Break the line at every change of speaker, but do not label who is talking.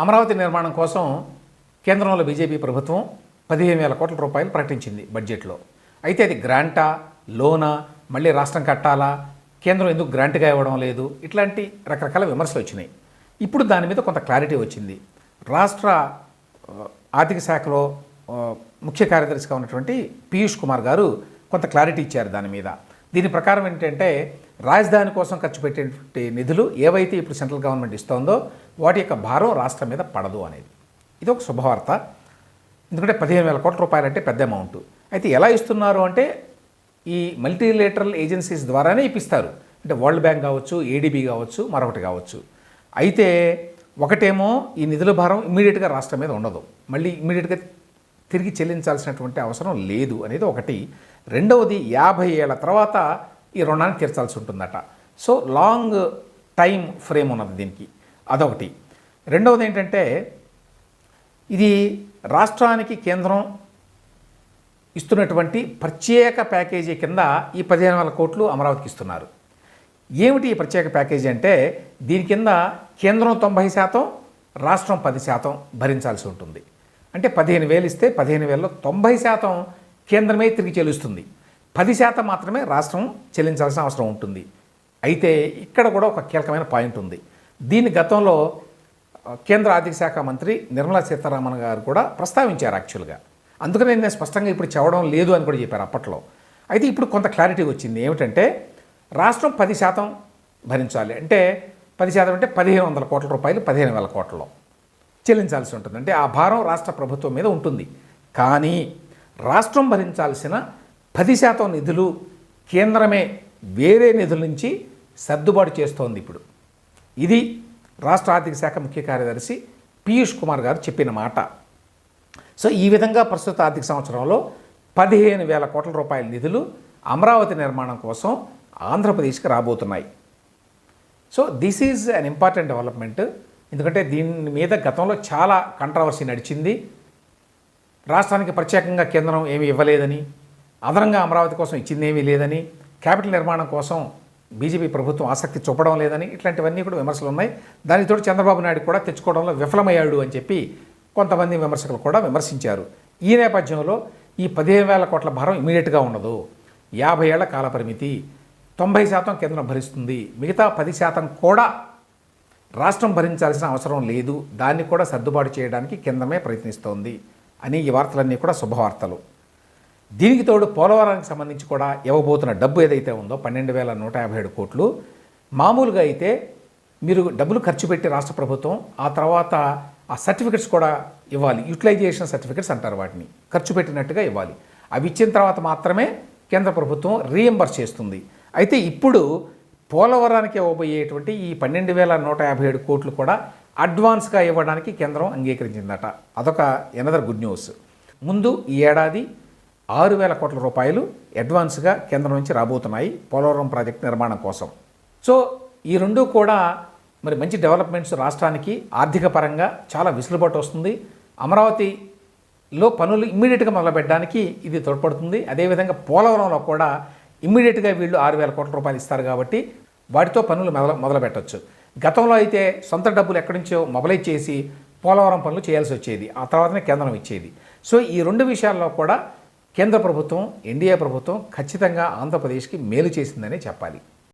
అమరావతి నిర్మాణం కోసం కేంద్రంలో బీజేపీ ప్రభుత్వం పదిహేను వేల కోట్ల రూపాయలు ప్రకటించింది బడ్జెట్లో. అయితే అది గ్రాంటా లోనా మళ్ళీ రాష్ట్రం కట్టాలా కేంద్రం ఎందుకు గ్రాంట్గా ఇవ్వడం లేదు ఇట్లాంటి రకరకాల విమర్శలు వచ్చినాయి. ఇప్పుడు దాని మీద కొంత క్లారిటీ వచ్చింది. రాష్ట్ర ఆర్థిక శాఖలో ముఖ్య కార్యదర్శిగా ఉన్నటువంటి పీయూష్ కుమార్ గారు కొంత క్లారిటీ ఇచ్చారు దాని మీద. దీని ప్రకారం ఏంటంటే రాజధాని కోసం ఖర్చు పెట్టేటువంటి నిధులు ఏవైతే ఇప్పుడు సెంట్రల్ గవర్నమెంట్ ఇస్తోందో వాటి యొక్క భారం రాష్ట్రం మీద పడదు అనేది. ఇది ఒక శుభవార్త. ఎందుకంటే పదిహేను వేల కోట్ల రూపాయలు అంటే పెద్ద అమౌంట్. అయితే ఎలా ఇస్తున్నారు అంటే ఈ మల్టీలేటరల్ ఏజెన్సీస్ ద్వారానే ఇప్పిస్తారు. అంటే వరల్డ్ బ్యాంక్ కావచ్చు ఏడీబీ కావచ్చు మరొకటి కావచ్చు. అయితే ఒకటేమో ఈ నిధుల భారం ఇమ్మీడియట్గా రాష్ట్రం మీద ఉండదు. మళ్ళీ ఇమ్మీడియట్గా తిరిగి చెల్లించాల్సినటువంటి అవసరం లేదు అనేది ఒకటి. రెండవది యాభై ఏళ్ళ తర్వాత ఈ రుణాన్ని తీర్చాల్సి ఉంటుందట. సో లాంగ్ టైం ఫ్రేమ్ ఉన్నది దీనికి. అదొకటి. రెండవది ఏంటంటే ఇది రాష్ట్రానికి కేంద్రం ఇస్తున్నటువంటి ప్రత్యేక ప్యాకేజీ కింద ఈ పదిహేను వేల కోట్లు అమరావతికి ఇస్తున్నారు. ఏమిటి ఈ ప్రత్యేక ప్యాకేజీ అంటే దీని కింద కేంద్రం తొంభై శాతం రాష్ట్రం పది శాతం భరించాల్సి ఉంటుంది. అంటే పదిహేను వేలు ఇస్తే పదిహేను వేలలో తొంభై శాతం కేంద్రమే తిరిగి చెల్లిస్తుంది. పది శాతం మాత్రమే రాష్ట్రం చెల్లించాల్సిన అవసరం ఉంటుంది. అయితే ఇక్కడ కూడా ఒక కీలకమైన పాయింట్ ఉంది. దీని గతంలో కేంద్ర ఆర్థిక శాఖ మంత్రి నిర్మలా సీతారామన్ గారు కూడా ప్రస్తావించారు యాక్చువల్గా. అందుకనే నేను స్పష్టంగా ఇప్పుడు చెప్పడం లేదు అని కూడా చెప్పారు అప్పట్లో. అయితే ఇప్పుడు కొంత క్లారిటీ వచ్చింది. ఏమిటంటే రాష్ట్రం పది శాతం భరించాలి. అంటే పది శాతం అంటే పదిహేను వందల కోట్ల రూపాయలు పదిహేను వేల కోట్లలో. చెల్లించాల్సి ఉంటుంది. అంటే ఆ భారం రాష్ట్ర ప్రభుత్వం మీద ఉంటుంది. కానీ రాష్ట్రం భరించాల్సిన పది శాతం నిధులు కేంద్రమే వేరే నిధుల నుంచి సర్దుబాటు చేస్తోంది ఇప్పుడు. ఇది రాష్ట్ర ఆర్థిక శాఖ ముఖ్య కార్యదర్శి పీయూష్ కుమార్ గారు చెప్పిన మాట. సో ఈ విధంగా ప్రస్తుత ఆర్థిక సంవత్సరంలో పదిహేను వేల కోట్ల రూపాయల నిధులు అమరావతి నిర్మాణం కోసం ఆంధ్రప్రదేశ్కి రాబోతున్నాయి. So this is an important development. ఎందుకంటే దీని మీద గతంలో చాలా కంట్రవర్సీ నడిచింది. రాష్ట్రానికి ప్రత్యేకంగా కేంద్రం ఏమీ ఇవ్వలేదని అదనంగా అమరావతి కోసం ఇచ్చింది ఏమీ లేదని క్యాపిటల్ నిర్మాణం కోసం బీజేపీ ప్రభుత్వం ఆసక్తి చూపడం లేదని ఇట్లాంటివన్నీ కూడా విమర్శలు ఉన్నాయి. దానితో చంద్రబాబు నాయుడు కూడా తెచ్చుకోవడంలో విఫలమయ్యాడు అని చెప్పి కొంతమంది విమర్శకులు కూడా విమర్శించారు. ఈ నేపథ్యంలో ఈ పదిహేను వేల కోట్ల భారం ఇమీడియట్గా ఉండదు. యాభై ఏళ్ళ కాల పరిమితి తొంభై శాతం కేంద్రం భరిస్తుంది. మిగతా పది శాతం కూడా రాష్ట్రం భరించాల్సిన అవసరం లేదు. దాన్ని కూడా సర్దుబాటు చేయడానికి కేంద్రమే ప్రయత్నిస్తోంది అని ఈ వార్తలన్నీ కూడా శుభవార్తలు. దీనికి తోడు పోలవరానికి సంబంధించి కూడా ఇవ్వబోతున్న డబ్బు ఏదైతే ఉందో పన్నెండు వేల నూట యాభై ఏడు కోట్లు. మామూలుగా అయితే మీరు డబ్బులు ఖర్చు పెట్టి రాష్ట్ర ప్రభుత్వం ఆ తర్వాత ఆ సర్టిఫికెట్స్ కూడా ఇవ్వాలి. యూటిలైజేషన్ సర్టిఫికెట్స్ అంటారు వాటిని. ఖర్చు పెట్టినట్టుగా ఇవ్వాలి. అవి ఇచ్చిన తర్వాత మాత్రమే కేంద్ర ప్రభుత్వం రీఎంబర్స్ చేస్తుంది. అయితే ఇప్పుడు పోలవరానికి ఇవ్వబోయేటువంటి ఈ పన్నెండు వేల నూట యాభై ఏడు కోట్లు కూడా అడ్వాన్స్గా ఇవ్వడానికి కేంద్రం అంగీకరించిందట. అదొక ఎనదర్ గుడ్ న్యూస్ ముందు ఈ ఏడాది ఆరు వేల కోట్ల రూపాయలు అడ్వాన్స్గా కేంద్రం నుంచి రాబోతున్నాయి పోలవరం ప్రాజెక్టు నిర్మాణం కోసం. సో ఈ రెండు కూడా మరి మంచి డెవలప్మెంట్స్ రాష్ట్రానికి ఆర్థిక పరంగా చాలా విసులుబాటు వస్తుంది. అమరావతిలో పనులు ఇమ్మీడియట్గా మొదలుపెట్టడానికి ఇది తోడ్పడుతుంది. అదేవిధంగా పోలవరంలో కూడా ఇమ్మీడియట్గా వీళ్ళు ఆరు వేల కోట్ల రూపాయలు ఇస్తారు కాబట్టి వాటితో పనులు మొదల మొదలు పెట్టచ్చు గతంలో అయితే సొంత డబ్బులు ఎక్కడి నుంచో మొబలైజ్ చేసి పోలవరం పనులు చేయాల్సి వచ్చేది. ఆ తర్వాతనే కేంద్రం ఇచ్చేది. సో ఈ రెండు విషయాల్లో కూడా కేంద్ర ప్రభుత్వం ఎన్డీఏ ప్రభుత్వం ఖచ్చితంగా ఆంధ్రప్రదేశ్కి మేలు చేసిందనే చెప్పాలి.